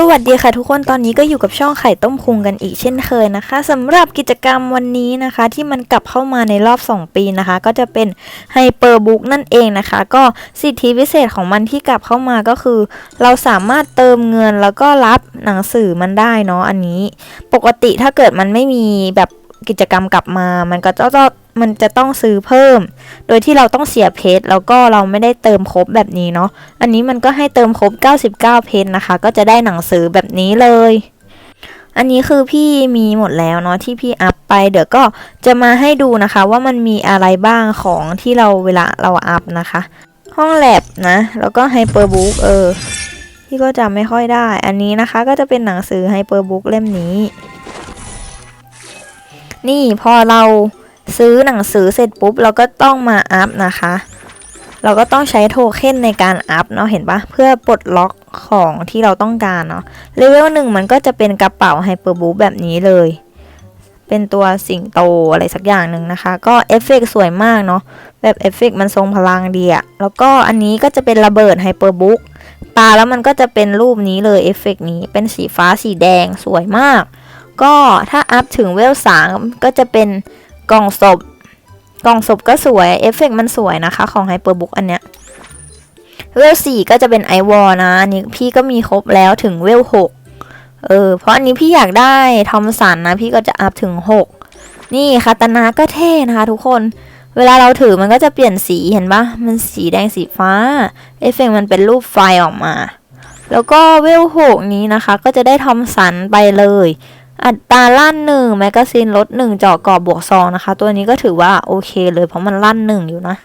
สวัสดีค่ะทุกคนตอนนี้ก็อยู่กับช่องไข่ต้มคุงกันอีกเช่นเคยนะคะสำหรับกิจกรรมวันนี้นะคะ ที่มันกลับเข้ามาในรอบ 2 ปีนะคะ ก็จะเป็นไฮเปอร์บุ๊กนั่นเองนะคะ ก็สิทธิพิเศษของมันที่กลับเข้ามาก็คือ เราสามารถเติมเงินแล้วก็รับหนังสือมันได้เนาะอันนี้ ปกติถ้าเกิดมันไม่มีแบบกิจกรรมกลับมา มันก็จะ มันจะต้องซื้อเพิ่ม โดยที่เราต้องเสียเพชรแล้วก็เราไม่ได้เติมครบแบบนี้เนาะ อันนี้มันก็ให้เติมครบ 99 เพชรนะคะ ก็จะได้หนังสือแบบนี้เลย อันนี้คือพี่มีหมดแล้วเนาะที่พี่อัพไป เดี๋ยวก็จะมาให้ดูนะคะ ว่ามันมีอะไรบ้างของที่เราเวลาเราอัพนะคะ ห้องแลบนะ แล้วก็ไฮเปอร์บุ๊กเออพี่ก็จำไม่ค่อยได้ อันนี้นะคะก็จะเป็นหนังสือไฮเปอร์บุ๊กเล่มนี้ นี่พอเรา ซื้อหนังสือเสร็จปุ๊บ เราก็ต้องมาอัพนะคะ เราก็ต้องใช้โทเค็นในการอัพเนาะเห็นปะเพื่อปลดล็อกของที่เราต้องการเนาะเลเวลหนึ่งมันก็จะเป็นกระเป๋าไฮเปอร์บูแบบนี้เลย เป็นตัวสิงโตอะไรสักอย่างหนึ่งนะคะ ก็เอฟเฟกต์สวยมากเนาะแบบเอฟเฟกต์มันทรงพลังดีอะแล้วก็อันนี้ก็จะเป็นระเบิดไฮเปอร์บุ๊กตาแล้วมันก็จะเป็นรูปนี้เลยเอฟเฟกต์นี้เป็นสีฟ้าสีแดงสวยมาก ก็ถ้าอัพถึงเวลสามก็จะเป็น กล่องศพ กล่องศพก็สวย เอฟเฟกต์มันสวยนะคะ ของไฮเปอร์บุ๊กอันเนี้ย เวลสี่ก็จะเป็นไอวอลนะอันนี้พี่ก็มีครบแล้วถึงเวลหกเออ เพราะอันนี้พี่อยากได้ทอมสันนะ พี่ก็จะอัพถึงหกนี่คาตานาก็เท่นะคะทุกคน เวลาเราถือมันก็จะเปลี่ยนสีเห็นปะมันสีแดงสีฟ้า เอฟเฟกต์มันเป็นรูปไฟออกมา แล้วก็เวลหกนี้นะคะ ก็จะได้ทอมสันไปเลย อัตราลั่นหนึ่งแมกกาซีนลดหนึ่งเจาะกรอบบวกซองนะคะ ตัวนี้ก็ถือว่าโอเคเลยเพราะมันลั่นหนึ่งอยู่นะ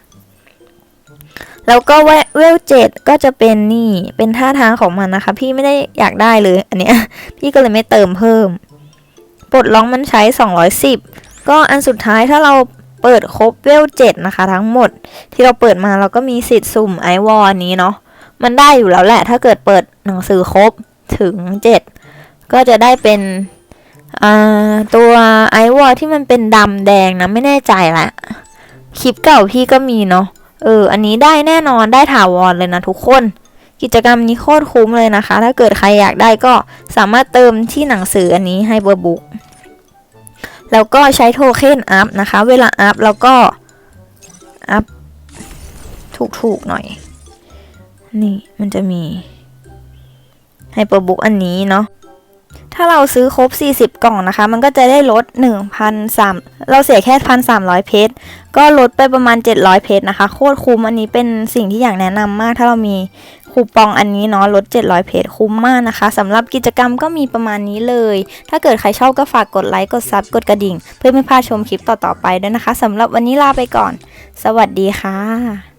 แล้วก็เวลเจ็ดก็จะเป็นนี่เป็นท่าทางของมันนะคะ พี่ไม่ได้อยากได้เลยอันเนี้ย พี่ก็เลยไม่เติมเพิ่ม ปลดล็อกมันใช้ 210 ก็อันสุดท้ายถ้าเราเปิดครบเวลเจ็ดนะคะ ทั้งหมด ที่เราเปิดมาเราก็มีสิทธิ์สุ่มไอวอลนี้เนาะมันได้อยู่แล้วแหละ ถ้าเกิดเปิดหนังสือครบถึง7ก็จะได้เป็น ตัวไอวอลที่มันเป็นดำแดงนะไม่แน่ใจละคลิปเก่าพี่ก็มีเนาะเออ อันนี้ได้แน่นอนได้ถาวรเลยนะทุกคน กิจกรรมนี้โคตรคุ้มเลยนะคะ ถ้าเกิดใครอยากได้ก็สามารถเติมที่หนังสืออันนี้ให้เบอร์บุ๊กแล้วก็ใช้โทเค็นอัพนะคะ เวลาอัพแล้วก็อัพถูกๆหน่อย นี่มันจะมีไฮเปอร์บุ๊กอันนี้เนาะ ถ้าเราซื้อครบ 40 กล่องนะคะ มันก็จะได้ลด1,300เราเสียแค่1,300 เพชร ก็ลดไปประมาณ 700 เพชรนะคะ โคตรคุ้มอันนี้เป็นสิ่งที่อยากแนะนำมาก ถ้าเรามีคูปองอันนี้เนาะลด 700 เพชรคุ้มมากนะคะสำหรับกิจกรรมก็มีประมาณนี้เลย ถ้าเกิดใครชอบก็ฝากกดไลค์ กดซับกดกระดิ่ง เพื่อไม่พลาดชมคลิปต่อๆไปด้วยนะคะสำหรับวันนี้ลาไปก่อน สวัสดีค่ะ